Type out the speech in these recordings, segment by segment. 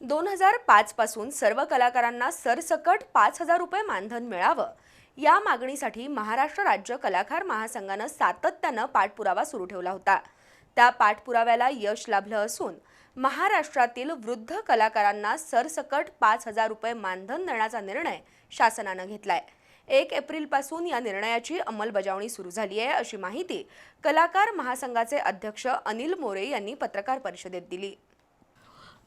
दोन हजार पाचपासून सर्व कलाकारांना सरसकट पाच हजार रुपये मानधन मिळावं. या मागणीसाठी महाराष्ट्र राज्य कलाकार महासंघानं सातत्यानं पाठपुरावा सुरू ठेवला होता. त्या पाठपुराव्याला यश लाभलं असून महाराष्ट्रातील वृद्ध कलाकारांना सरसकट पाच हजार रुपये मानधन देण्याचा निर्णय शासनानं घेतलाय. एक एप्रिलपासून या निर्णयाची अंमलबजावणी सुरू झाली आहे अशी माहिती कलाकार महासंघाचे अध्यक्ष अनिल मोरे यांनी पत्रकार परिषदेत दिली.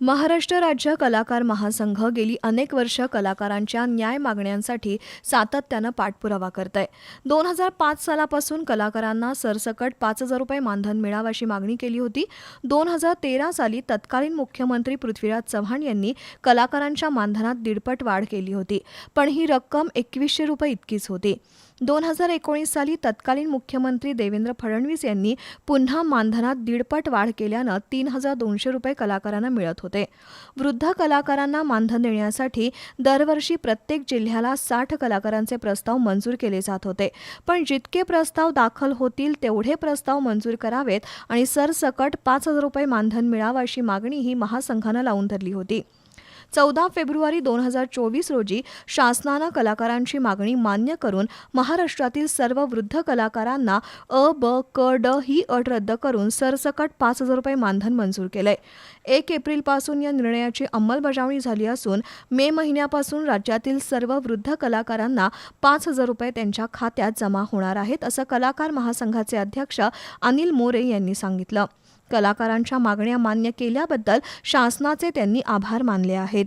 महाराष्ट्र राज्य कलाकार महासंघ गेली अनेक वर्ष कलाकारांच्या न्याय मागण्यांसाठी सातत्यानं पाठपुरावा करत आहे दोन हजार पाच सालापासून कलाकारांना सरसकट पाच हजार रुपये मानधन मिळावं अशी मागणी केली होती. दोन हजार तेरा साली तत्कालीन मुख्यमंत्री पृथ्वीराज चव्हाण यांनी कलाकारांच्या मानधनात दीडपट वाढ केली होती पण ही रक्कम एकवीसशे रुपये इतकीच होती. दोन हजार एकोणीस साली तत्कालीन मुख्यमंत्री देवेंद्र फडणवीस यांनी पुन्हा मानधनात दीडपट वाढ केल्यानं तीन हजार दोनशे रुपये कलाकारांना मिळत होते. होते. वृद्ध कलाकारांना मानधन देण्यासाठी दरवर्षी प्रत्येक जिल्ह्याला साठ कलाकारांचे प्रस्ताव मंजूर केले जात होते. पण जितके प्रस्ताव दाखल होतील तेवढे प्रस्ताव मंजूर करावेत आणि सरसकट पाच हजार रुपये मानधन मिळावं अशी मागणीही महासंघानं लावून धरली होती. चौदा फेब्रुवारी दोन हजार चोवीस रोजी शासनानं कलाकारांची मागणी मान्य करून महाराष्ट्रातील सर्व वृद्ध कलाकारांना अ ब क ड ही अट रद्द करून सरसकट पाच हजार रुपये मानधन मंजूर केलंय. एक एप्रिलपासून या निर्णयाची अंमलबजावणी झाली असून मे महिन्यापासून राज्यातील सर्व वृद्ध कलाकारांना पाच हजार रुपये त्यांच्या खात्यात जमा होणार आहेत असं कलाकार महासंघाचे अध्यक्ष अनिल मोरे यांनी सांगितलं. कलाकारांच्या मागण्या मान्य केल्याबद्दल शासनाचे त्यांनी आभार मानले आहेत.